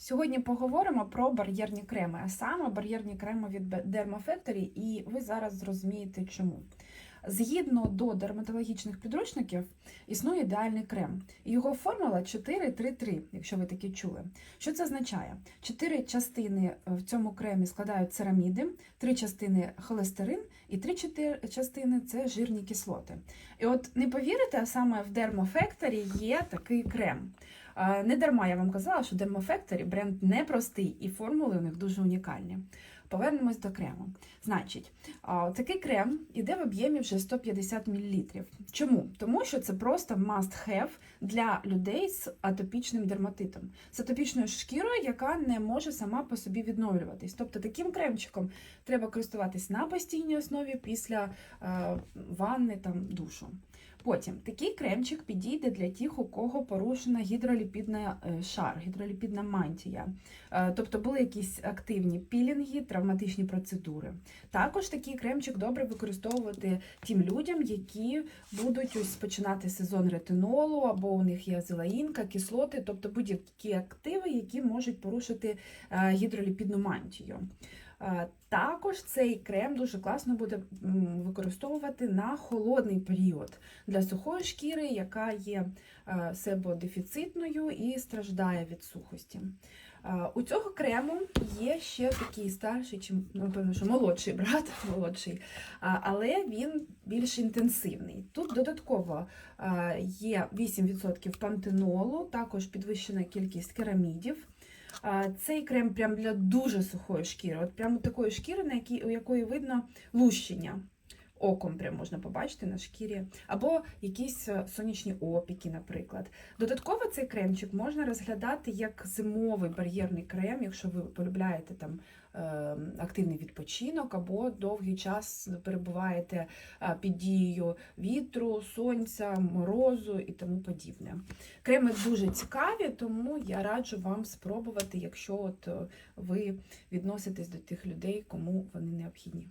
Сьогодні поговоримо про бар'єрні креми, а саме бар'єрні креми від Derma і ви зараз зрозумієте чому. Згідно до дерматологічних підручників, існує ідеальний крем. Його формула 4-3-3, якщо ви такі чули. Що це означає? Чотири частини в цьому кремі складають цераміди, три частини холестерин і три частини це жирні кислоти. І от не повірите, саме в Derma є такий крем. Не дарма я вам казала, що Derma Factory бренд непростий і формули у них дуже унікальні. Повернемось до крему. Значить, такий крем іде в об'ємі вже 150 мл. Чому? Тому що це просто must-have для людей з атопічним дерматитом, з атопічною шкірою, яка не може сама по собі відновлюватись. Тобто таким кремчиком треба користуватись на постійній основі після е, ванни там душу. Потім такий кремчик підійде для тих, у кого порушена гідроліпідна е, шар, гідроліпідна мантія. Е, Тобто були якісь активні пілінги, травматичні процедури. Також такий кремчик добре використовувати тим людям, які будуть ось починати сезон ретинолу, або у них є зелаїнка, кислоти, тобто будь-які активи, які можуть порушити е, гідроліпідну мантію. Е, Також цей крем дуже класно буде використовувати на холодний період для сухої шкіри, яка є е, себодефіцитною і страждає від сухості. Е, У цього крему є ще такий старший, чи напевно, що молодший брат, молодший, але він більш інтенсивний. Тут додатково е, є 8% пантенолу, також підвищена кількість керамідів. Цей крем прям для дуже сухої шкіри. От прямо такої шкіри, на якій, у якої видно лущення. Оком прям можна побачити на шкірі, або якісь е, сонячні опіки, наприклад. Додатково цей кремчик можна розглядати як зимовий бар'єрний крем, якщо ви полюбляєте там е, активний відпочинок, або довгий час перебуваєте е, під дією вітру, сонця, морозу і тому подібне. Креми дуже цікаві, тому я раджу вам спробувати, якщо от ви відноситесь до тих людей, кому вони необхідні.